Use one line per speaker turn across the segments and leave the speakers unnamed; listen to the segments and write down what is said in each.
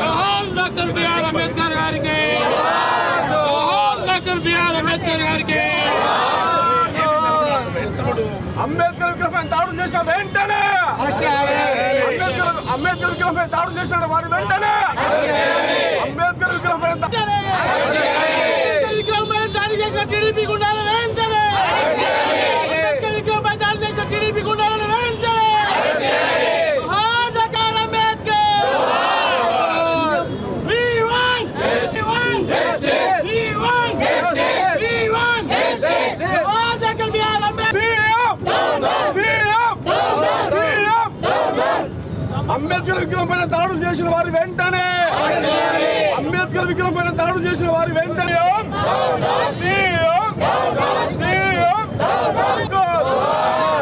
జోహార్ doctor BR Ambedkar గారికి జోహార్ doctor BR Ambedkar గారికి
అంబేద్కర్ విగ్రహం దాడులు చేసిన వెంటనే అంబేద్కర్ అంబేద్కర్ విగ్రహం దాడులు చేసిన వారి వెంటనే! అంబేద్కర్
విగ్రహంపై దాడి చేసిన టీడీపీ గుండాల వెంటనే అంబేద్కర్ విగ్రహంపై దాడి చేసిన టీడీపీ గుండాల వెంటనే జోహార్ doctor Ambedkar We want We want We want We want Johar doctor BR Ambedkar
CM! CM! CM! Ambedkar విగ్రహం పైన దాడులు చేసిన వారి వెంటనే. అంబేద్కర్ విగ్రహం పైన దాడులు చేసిన వారి వెంటనే సీఎం! సీఎం!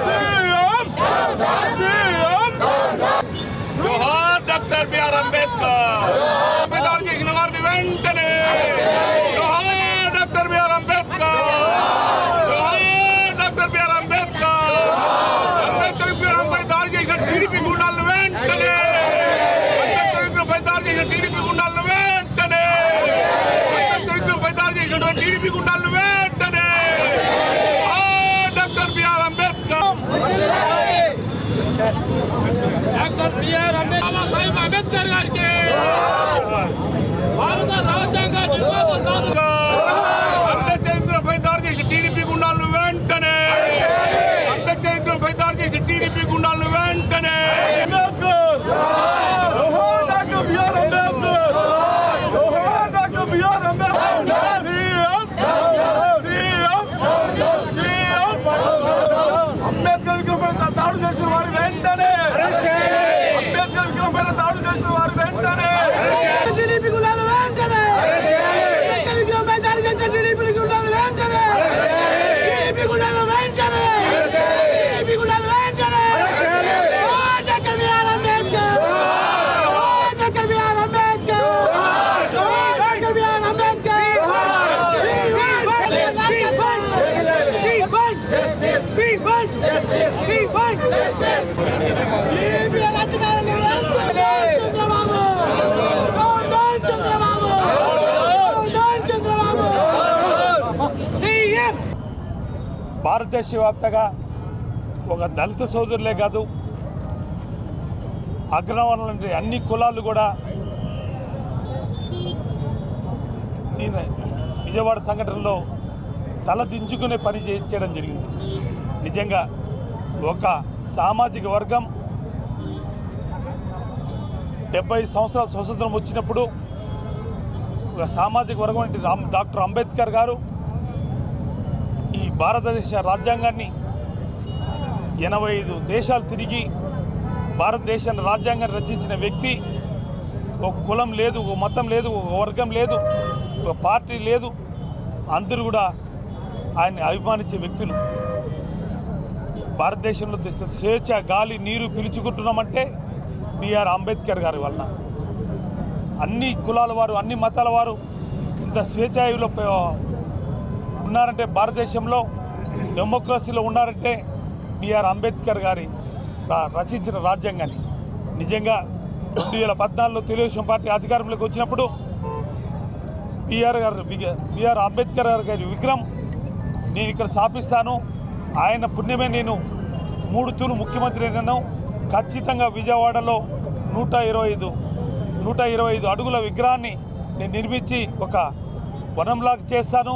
సీఎం! సీఎం!
జోహార్ డాక్టర్ బిఆర్ అంబేద్కర్
పై దాడులు చేసిన వారిని వెంటనే జోహార్ డాక్టర్ బిఆర్ అంబేద్కర్ జోహార్ డాక్టర్ బిఆర్ అంబేద్కర్ అంబేద్కర్ విగ్రహంపై దాడి చేసిన టీడీపీ గుండాలను వెంటనే అంబేద్కర్ విగ్రహంపై దాడి చేసిన టీడీపీ గుండాలను వెంటనే అంబేద్కర్ విగ్రహంపై దాడి చేసిన టీడీపీ గుండాలను వెంటనే జోహార్ doctor BR Ambedkar
doctor BR Ambedkar Saheb Ambedkar గారికి భారత రాజ్యాంగ నిర్మాత
అంబేద్కర్ విగ్రహంపై దాడి చేసి టీడీపీ గుండాలను వెంటనే అంబేద్కర్ విగ్రహంపై దాడి చేసి టీడీపీ గుండాలను వెంటనే అంబేద్కర్ జోహార్ డాక్టర్ బిఆర్ అంబేద్కర్ జోహార్ doctor BR Ambedkar CM CM CM Ambedkar విగ్రహంపై దాడి చేసిన వారి వెంటనే అంబేద్కర్ విగ్రహంపై దాడి చేసిన వారి వెంటనే
టీడీపీ గుండాల వెంటనే అంబేద్కర్ విగ్రహంపై దాడి చేసిన టీడీపీ గుండాల వెంటనే టీడీపీ గుండాల వెంటనే టీడీపీ గుండాల వెంటనే జోహార్ డాక్టర్ బిఆర్ అంబేద్కర్ జోహార్ డాక్టర్ బిఆర్ అంబేద్కర్ జోహార్ డాక్టర్ బిఆర్ అంబేద్కర్ టీడీపీ రాజకీయాలను Chandrababu down down Chandrababu down down Chandrababu CM
భారతదేశవ్యాప్తంగా ఒక దళిత సోదరులే కాదు అగ్రవర్ణాల అన్ని కులాలు కూడా దీని విజయవాడ సంఘటనలో తల దించుకునే పని చేయడం జరిగింది. నిజంగా ఒక సామాజిక వర్గం డెబ్బై సంవత్సరాల స్వతంత్రం వచ్చినప్పుడు ఒక సామాజిక వర్గం అంటే రామ్ డాక్టర్ అంబేద్కర్ గారు భారతదేశ రాజ్యాంగాన్ని ఎనభై ఐదు దేశాలు తిరిగి భారతదేశాన్ని రాజ్యాంగాన్ని రచించిన వ్యక్తి ఒక కులం లేదు ఒక మతం లేదు ఒక వర్గం లేదు ఒక పార్టీ లేదు. అందరూ కూడా ఆయన్ని అభిమానించే వ్యక్తులు. భారతదేశంలో స్వేచ్ఛ గాలి నీరు పిలుచుకుంటున్నామంటే బిఆర్ అంబేద్కర్ గారి వలన. అన్ని కులాల వారు అన్ని మతాల వారు ఇంత స్వేచ్ఛాయులో ఉన్నారంటే భారతదేశంలో డెమోక్రసీలో ఉన్నారంటే బిఆర్ అంబేద్కర్ గారి రచించిన రాజ్యాంగాన్ని. నిజంగా రెండు వేల పద్నాలుగులో తెలుగుదేశం పార్టీ అధికారంలోకి వచ్చినప్పుడు బిఆర్ గారు బిఆర్ అంబేద్కర్ గారి గారి విగ్రహం నేను ఇక్కడ స్థాపిస్తాను. ఆయన పుణ్యమే నేను మూడు తూలు ముఖ్యమంత్రి అయినాను. ఖచ్చితంగా విజయవాడలో నూట ఇరవై ఐదు నూట ఇరవై ఐదు అడుగుల విగ్రహాన్ని నేను నిర్మించి ఒక వనంలాగా చేస్తాను.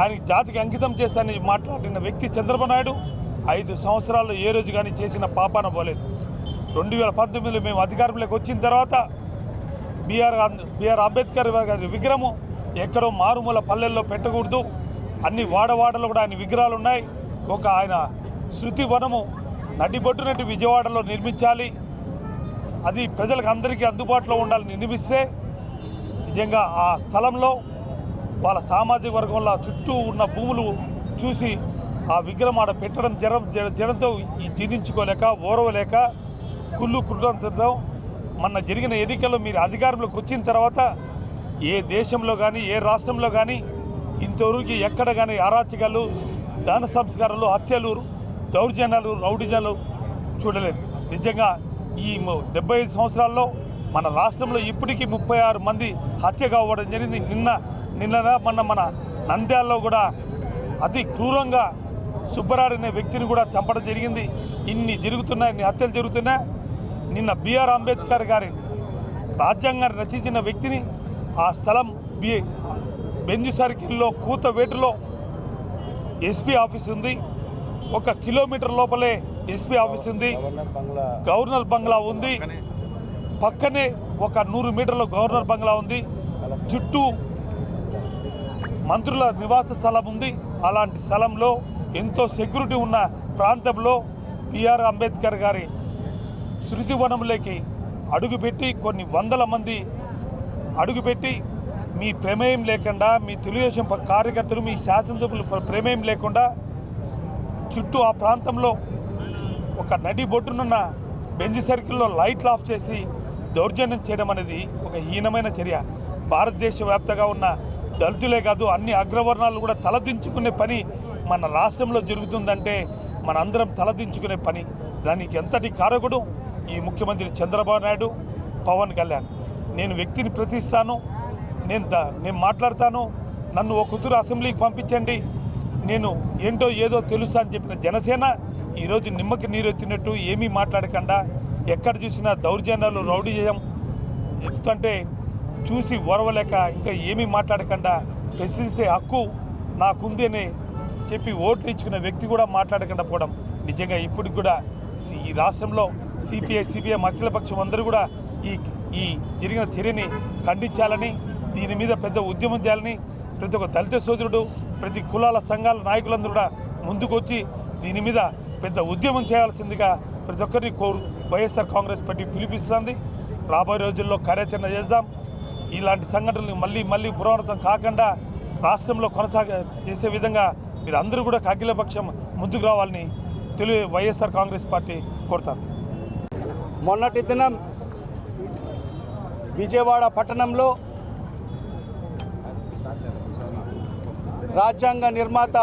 ఆయనకి జాతికి అంకితం చేస్తానని మాట్లాడిన వ్యక్తి చంద్రబాబు నాయుడు ఐదు సంవత్సరాల్లో ఏ రోజు కానీ చేసిన పాపాన పోలేదు. రెండు వేల పంతొమ్మిదిలో మేము అధికారంలోకి వచ్చిన తర్వాత బీఆర్ బీఆర్ అంబేద్కర్ గారి విగ్రహము ఎక్కడో మారుమూల పల్లెల్లో పెట్టకూడదు. అన్ని వాడవాడలో కూడా ఆయన విగ్రహాలు ఉన్నాయి ఒక ఆయన శృతి వనము నడిబొడ్డునట్టు విజయవాడలో నిర్మించాలి. అది ప్రజలకు అందరికీ అందుబాటులో ఉండాలని నిర్మిస్తే నిజంగా ఆ స్థలంలో వాళ్ళ సామాజిక వర్గంలో చుట్టూ ఉన్న భూములు చూసి ఆ విగ్రహం ఆడ పెట్టడం జరం జ- జనంతో ఈ జీర్ణించుకోలేక ఓరవలేక కుళ్ళు కుటుంబంతో మొన్న జరిగిన ఎన్నికల్లో మీరు అధికారంలోకి వచ్చిన తర్వాత ఏ దేశంలో కానీ ఏ రాష్ట్రంలో కానీ ఇంతవరకు ఎక్కడ కానీ అరాచకాలు దాన సంస్కారాలు హత్యలు దౌర్జన్యాలు రౌడిజాలు చూడలేదు. నిజంగా ఈ డెబ్బై ఐదు సంవత్సరాల్లో మన రాష్ట్రంలో ఇప్పటికీ ముప్పై ఆరు మంది హత్య కావడం జరిగింది. నిన్న నిన్న మొన్న మన నంద్యాలలో కూడా అతి క్రూరంగా సుబ్బరాడు అనే వ్యక్తిని కూడా చంపడం జరిగింది. ఇన్ని జరుగుతున్నాయి ఇన్ని హత్యలు జరుగుతున్నాయి. నిన్న బిఆర్ అంబేద్కర్ గారి రాజ్యాంగాన్ని రచించిన వ్యక్తిని ఆ స్థలం బి బెంజు సర్కిల్లో కూతవేటులో ఎస్పీ ఆఫీస్ ఉంది. ఒక కిలోమీటర్ లోపలే ఎస్పీ ఆఫీస్ ఉంది. గవర్నర్ బంగ్లా ఉంది. పక్కనే ఒక నూరు మీటర్ల గవర్నర్ బంగ్లా ఉంది. చుట్టూ మంత్రుల నివాస స్థలం ఉంది. అలాంటి స్థలంలో ఎంతో సెక్యూరిటీ ఉన్న ప్రాంతంలో బిఆర్ అంబేద్కర్ గారి శృతివనంలోకి అడుగుపెట్టి కొన్ని వందల మంది అడుగుపెట్టి మీ ప్రమేయం లేకుండా మీ తెలుగుదేశం కార్యకర్తలు మీ శాసనసభ్యులు ప్రమేయం లేకుండా చుట్టూ ఆ ప్రాంతంలో ఒక నడి బొట్టునున్న బెంజ్ సర్కిల్లో లైట్లు ఆఫ్ చేసి దౌర్జన్యం చేయడం అనేది ఒక హీనమైన చర్య. భారతదేశ వ్యాప్తంగా ఉన్న దళితులే కాదు అన్ని అగ్రవర్ణాలు కూడా తలదించుకునే పని మన రాష్ట్రంలో జరుగుతుందంటే మనందరం తలదించుకునే పని. దానికి ఎంతటి కారకుడు? ఈ ముఖ్యమంత్రి చంద్రబాబు నాయుడు పవన్ కళ్యాణ్. నేను వ్యక్తిని ప్రతిస్తాను నేను ద నేను మాట్లాడతాను నన్ను ఒక కుతురు అసెంబ్లీకి పంపించండి. నేను ఏంటో ఏదో తెలుసా అని చెప్పిన జనసేన ఈరోజు నిమ్మకి నీరు ఎత్తినట్టు ఏమీ మాట్లాడకుండా ఎక్కడ చూసినా దౌర్జన్యాలు రౌడీజం ఎక్కుతుంటే చూసి ఒరవలేక ఇంకా ఏమీ మాట్లాడకుండా ప్రశ్నిస్తే హక్కు నాకుంది అని చెప్పి ఓట్లు ఇచ్చుకున్న వ్యక్తి కూడా మాట్లాడకుండా పోవడం నిజంగా ఇప్పుడు కూడా ఈ రాష్ట్రంలో సిపిఐ సిపిఎం అఖిలపక్షం అందరూ కూడా ఈ ఈ జరిగిన చర్యని ఖండించాలని దీని మీద పెద్ద ఉద్యమం చేయాలని ప్రతి ఒక్క దళిత సోదరుడు ప్రతి కులాల సంఘాల నాయకులందరూ కూడా ముందుకొచ్చి దీని మీద పెద్ద ఉద్యమం చేయాల్సిందిగా ప్రతి ఒక్కరిని కోరు వైఎస్ఆర్ కాంగ్రెస్ పార్టీ పిలిపిస్తుంది. రాబోయే రోజుల్లో కార్యాచరణ చేద్దాం. ఇలాంటి సంఘటనలు మళ్ళీ మళ్ళీ పునరావృతం కాకుండా రాష్ట్రంలో కొనసాగ చేసే విధంగా మీరు అందరూ కూడా అఖిలపక్షం ముందుకు రావాలని తెలుగు వైఎస్ఆర్ కాంగ్రెస్ పార్టీ కోరుతాను
మొన్నటి దినం విజయవాడ పట్టణంలో రాజ్యాంగ నిర్మాత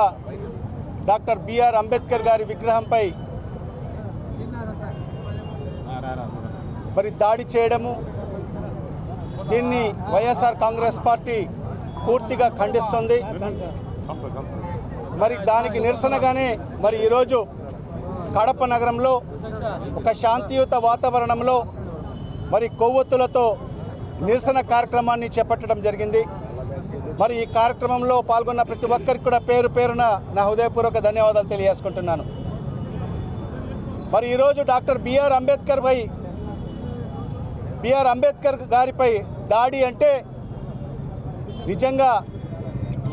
డాక్టర్ బిఆర్ అంబేద్కర్ గారి విగ్రహంపై మరి దాడి చేయడము దీన్ని వైఎస్ఆర్ కాంగ్రెస్ పార్టీ పూర్తిగా ఖండిస్తుంది. మరి దానికి నిరసనగానే మరి ఈరోజు కడప నగరంలో ఒక శాంతియుత వాతావరణంలో మరి కొవ్వొత్తులతో నిరసన కార్యక్రమాన్ని చేపట్టడం జరిగింది. మరి ఈ కార్యక్రమంలో పాల్గొన్న ప్రతి ఒక్కరికి కూడా పేరు పేరున నా హృదయపూర్వక ధన్యవాదాలు తెలియజేసుకుంటున్నాను. మరి ఈరోజు డాక్టర్ బిఆర్ అంబేద్కర్ పై బిఆర్ అంబేద్కర్ గారిపై దాడి అంటే నిజంగా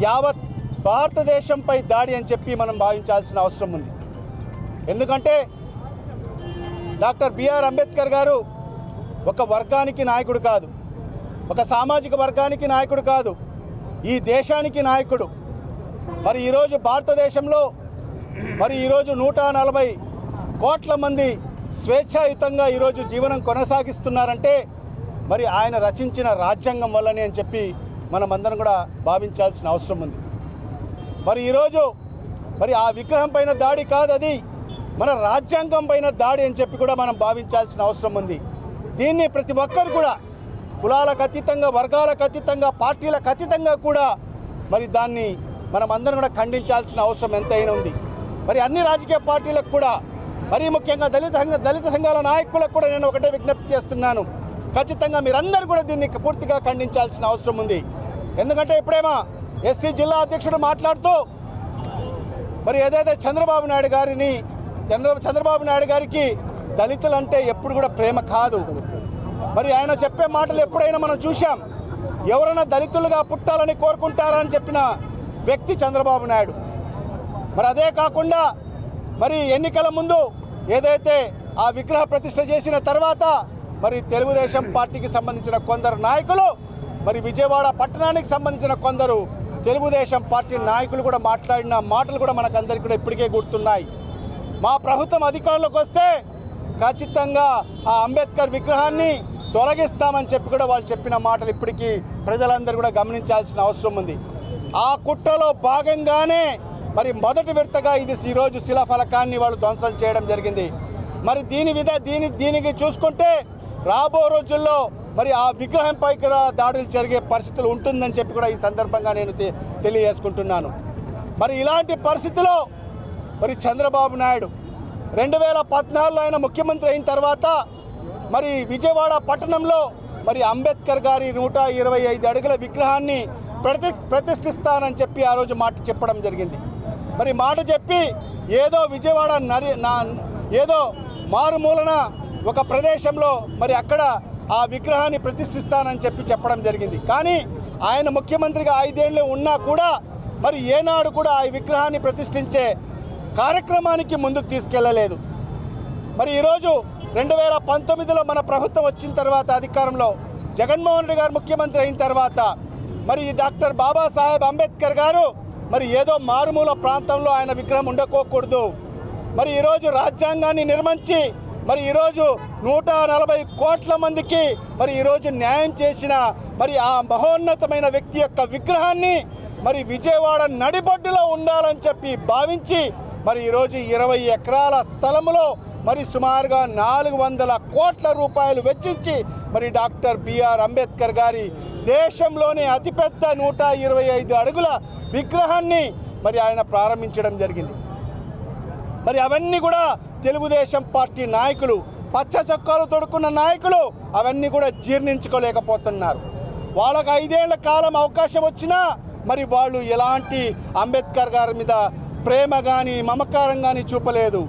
యావత్ భారతదేశంపై దాడి అని చెప్పి మనం భావించాల్సిన అవసరం ఉంది. ఎందుకంటే డాక్టర్ బిఆర్ అంబేద్కర్ గారు ఒక వర్గానికి నాయకుడు కాదు. ఒక సామాజిక వర్గానికి నాయకుడు కాదు. ఈ దేశానికి నాయకుడు. మరి ఈరోజు భారతదేశంలో మరి ఈరోజు నూట నలభై కోట్ల మంది స్వేచ్ఛాయుతంగా ఈరోజు జీవనం కొనసాగిస్తున్నారంటే మరి ఆయన రచించిన రాజ్యాంగం వల్లనే అని చెప్పి మనమందరం కూడా భావించాల్సిన అవసరం ఉంది. మరి ఈరోజు మరి ఆ విగ్రహం పైన దాడి కాదు అది మన రాజ్యాంగం పైన దాడి అని చెప్పి కూడా మనం భావించాల్సిన అవసరం ఉంది. దీన్ని ప్రతి ఒక్కరు కూడా కులాలకు అతీతంగా వర్గాలకు అతీతంగా పార్టీలకు అతీతంగా కూడా మరి దాన్ని మనం అందరం కూడా ఖండించాల్సిన అవసరం ఎంతైనా ఉంది. మరి అన్ని రాజకీయ పార్టీలకు కూడా మరీ ముఖ్యంగా దళిత సంఘ దళిత సంఘాల నాయకులకు కూడా నేను ఒకటే విజ్ఞప్తి చేస్తున్నాను. ఖచ్చితంగా మీరందరూ కూడా దీన్ని పూర్తిగా ఖండించాల్సిన అవసరం ఉంది. ఎందుకంటే ఇప్పుడేమో ఎస్సీ జిల్లా అధ్యక్షుడు మాట్లాడుతూ మరి ఏదైతే చంద్రబాబు నాయుడు గారిని చంద్ర చంద్రబాబు నాయుడు గారికి దళితులంటే ఎప్పుడు కూడా ప్రేమ కాదు. మరి ఆయన చెప్పే మాటలు ఎప్పుడైనా మనం చూశాం. ఎవరైనా దళితులుగా పుట్టాలని కోరుకుంటారని చెప్పిన వ్యక్తి చంద్రబాబు నాయుడు. మరి అదే కాకుండా మరి ఎన్నికల ముందు ఏదైతే ఆ విగ్రహ ప్రతిష్ట చేసిన తర్వాత మరి తెలుగుదేశం పార్టీకి సంబంధించిన కొందరు నాయకులు మరి విజయవాడ పట్టణానికి సంబంధించిన కొందరు తెలుగుదేశం పార్టీ నాయకులు కూడా మాట్లాడిన మాటలు కూడా మనకందరికీ కూడా ఇప్పటికే గుర్తున్నాయి. మా ప్రభుత్వం అధికారంలోకి వస్తే ఖచ్చితంగా ఆ అంబేద్కర్ విగ్రహాన్ని తొలగిస్తామని చెప్పి కూడా వాళ్ళు చెప్పిన మాటలు ఇప్పటికీ ప్రజలందరూ కూడా గమనించాల్సిన అవసరం ఉంది. ఆ కుట్రలో భాగంగానే మరి మొదటి విడతగా ఇది ఈరోజు శిలాఫలకాన్ని వాళ్ళు ధ్వంసం చేయడం జరిగింది. మరి దీని విధ దీని దీనికి చూసుకుంటే రాబో రోజుల్లో మరి ఆ విగ్రహంపై కూడా దాడులు జరిగే పరిస్థితులు ఉంటుందని చెప్పి కూడా ఈ సందర్భంగా నేను తె- తెలియజేసుకుంటున్నాను. మరి ఇలాంటి పరిస్థితిలో మరి చంద్రబాబు నాయుడు రెండు వేల పద్నాలుగులో ఆయన ముఖ్యమంత్రి అయిన తర్వాత మరి విజయవాడ పట్టణంలో మరి అంబేద్కర్ గారి నూట ఇరవై ఐదు అడుగుల విగ్రహాన్ని ప్రతి ప్రతిష్ఠిస్తానని చెప్పి ఆ రోజు మాట చెప్పడం జరిగింది. మరి మాట చెప్పి ఏదో విజయవాడ నరి నా ఏదో మారుమూలన ఒక ప్రదేశంలో మరి అక్కడ ఆ విగ్రహాన్ని ప్రతిష్ఠిస్తానని చెప్పి చెప్పడం జరిగింది. కానీ ఆయన ముఖ్యమంత్రిగా ఐదేళ్ళు ఉన్నా కూడా మరి ఏనాడు కూడా ఆ విగ్రహాన్ని ప్రతిష్ఠించే కార్యక్రమానికి ముందుకు తీసుకెళ్ళలేదు మరి ఈరోజు రెండు వేల పంతొమ్మిదిలో మన ప్రభుత్వం వచ్చిన తర్వాత అధికారంలో జగన్మోహన్ రెడ్డి గారు ముఖ్యమంత్రి అయిన తర్వాత మరి ఈ డాక్టర్ బాబాసాహెబ్ అంబేద్కర్ గారు మరి ఏదో మారుమూల ప్రాంతంలో ఆయన విగ్రహం ఉండకోకూడదు. మరి ఈరోజు రాజ్యాంగాన్ని నిర్మించి మరి ఈరోజు నూట నలభై కోట్ల మందికి మరి ఈరోజు న్యాయం చేసిన మరి ఆ మహోన్నతమైన వ్యక్తి యొక్క విగ్రహాన్ని మరి విజయవాడ నడిబొడ్డులో ఉండాలని చెప్పి భావించి మరి ఈరోజు ఇరవై ఎకరాల స్థలములో మరి సుమారుగా నాలుగు వందల కోట్ల రూపాయలు వెచ్చించి మరి డాక్టర్ బిఆర్ అంబేద్కర్ గారి దేశంలోనే అతిపెద్ద నూట ఇరవై ఐదు అడుగుల విగ్రహాన్ని మరి ఆయన ప్రారంభించడం జరిగింది. మరి అవన్నీ కూడా తెలుగుదేశం పార్టీ నాయకులు పచ్చ చొక్కాలు తొడుక్కున్న నాయకులు అవన్నీ కూడా జీర్ణించుకోలేకపోతున్నారు. వాళ్ళకు ఐదేళ్ళ కాలం అవకాశం వచ్చినా మరి వాళ్ళు ఎలాంటి అంబేద్కర్ గారి మీద ప్రేమ కానీ మమకారం కానీ చూపలేదు.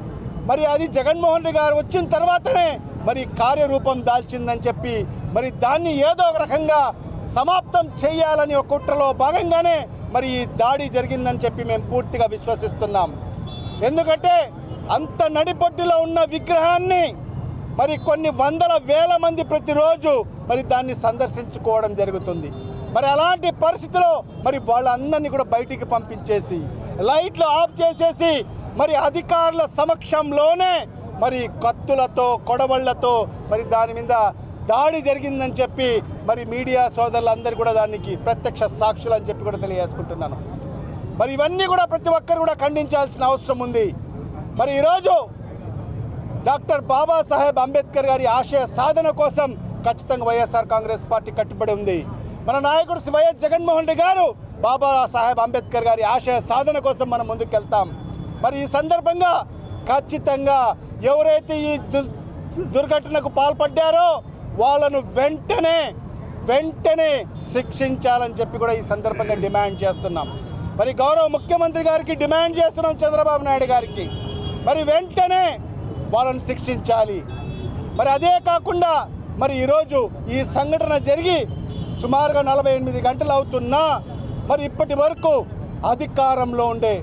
మరి అది జగన్మోహన్ రెడ్డి గారు వచ్చిన తర్వాతనే మరి కార్యరూపం దాల్చిందని చెప్పి మరి దాన్ని ఏదో ఒక రకంగా సమాప్తం చేయాలని ఒక కుట్రలో భాగంగానే మరి ఈ దాడి జరిగిందని చెప్పి మేము పూర్తిగా విశ్వసిస్తున్నాం. ఎందుకంటే అంత నడిపొడ్డులో ఉన్న విగ్రహాన్ని మరి కొన్ని వందల వేల మంది ప్రతిరోజు మరి దాన్ని సందర్శించుకోవడం జరుగుతుంది. మరి అలాంటి పరిస్థితిలో మరి వాళ్ళందరినీ కూడా బయటికి పంపించేసి లైట్లు ఆఫ్ చేసేసి మరి అధికారుల సమక్షంలోనే మరి కత్తులతో కొడవళ్ళతో మరి దాని మీద దాడి జరిగిందని చెప్పి మరి మీడియా సోదరులందరూ కూడా దానికి ప్రత్యక్ష సాక్షులు అని చెప్పి కూడా తెలియజేసుకుంటున్నాను. మరి ఇవన్నీ కూడా ప్రతి ఒక్కరు కూడా ఖండించాల్సిన అవసరం ఉంది. మరి ఈరోజు డాక్టర్ బాబాసాహెబ్ అంబేద్కర్ గారి ఆశయ సాధన కోసం ఖచ్చితంగా వైఎస్ఆర్ కాంగ్రెస్ పార్టీ కట్టుబడి ఉంది. మన నాయకుడు శ్రీ వైఎస్ జగన్మోహన్ రెడ్డి గారు బాబా సాహెబ్ అంబేద్కర్ గారి ఆశయ సాధన కోసం మనం ముందుకెళ్తాం. మరి ఈ సందర్భంగా ఖచ్చితంగా ఎవరైతే ఈ దు- దుర్ఘటనకు పాల్పడ్డారో వాళ్ళను వెంటనే వెంటనే శిక్షించాలని చెప్పి కూడా ఈ సందర్భంగా డిమాండ్ చేస్తున్నాం. మరి గౌరవ ముఖ్యమంత్రి గారికి డిమాండ్ చేస్తున్నాం చంద్రబాబు నాయుడు గారికి. మరి వెంటనే వాళ్ళని శిక్షించాలి. మరి అదే కాకుండా మరి ఈరోజు ఈ సంఘటన జరిగి సుమారుగా నలభై ఎనిమిది గంటలు అవుతున్నా మరి ఇప్పటి వరకు అధికారంలో ఉండే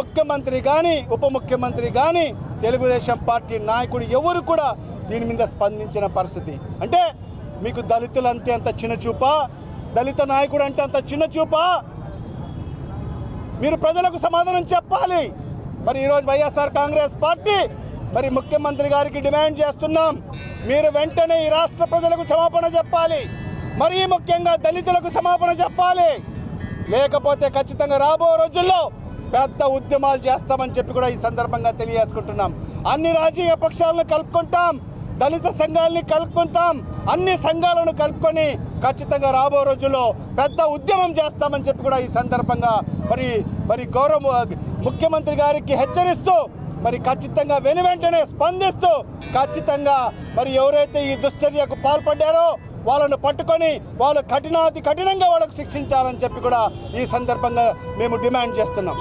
ముఖ్యమంత్రి కానీ ఉప ముఖ్యమంత్రి కానీ తెలుగుదేశం పార్టీ నాయకుడు ఎవరు కూడా దీని మీద స్పందించిన పరిస్థితి. అంటే మీకు దళితులు అంటే అంత చిన్న చూపా? దళిత నాయకుడు అంటే అంత చిన్న చూపా? మీరు ప్రజలకు సమాధానం చెప్పాలి. మరి ఈరోజు వైఎస్ఆర్ కాంగ్రెస్ పార్టీ మరి ముఖ్యమంత్రి గారికి డిమాండ్ చేస్తున్నాం. మీరు వెంటనే ఈ రాష్ట్ర ప్రజలకు క్షమాపణ చెప్పాలి. మరీ ముఖ్యంగా దళితులకు సమాపణ చెప్పాలి. లేకపోతే ఖచ్చితంగా రాబో రోజుల్లో పెద్ద ఉద్యమాలు చేస్తామని చెప్పి కూడా ఈ సందర్భంగా తెలియజేసుకుంటున్నాం. అన్ని రాజకీయ పక్షాలను కలుపుకుంటాం. దళిత సంఘాలని కలుపుకుంటాం. అన్ని సంఘాలను కలుపుకొని ఖచ్చితంగా రాబో రోజుల్లో పెద్ద ఉద్యమం చేస్తామని చెప్పి కూడా ఈ సందర్భంగా మరి మరి గౌరవ ముఖ్యమంత్రి గారికి హెచ్చరిస్తూ మరి ఖచ్చితంగా వెను వెంటనే స్పందిస్తూ ఖచ్చితంగా మరి ఎవరైతే ఈ దుశ్చర్యకు పాల్పడ్డారో వాళ్ళను పట్టుకొని వాళ్ళు కఠినాతి కఠినంగా వాళ్ళకు శిక్షించాలని చెప్పి కూడా ఈ సందర్భంగా మేము డిమాండ్ చేస్తున్నాం.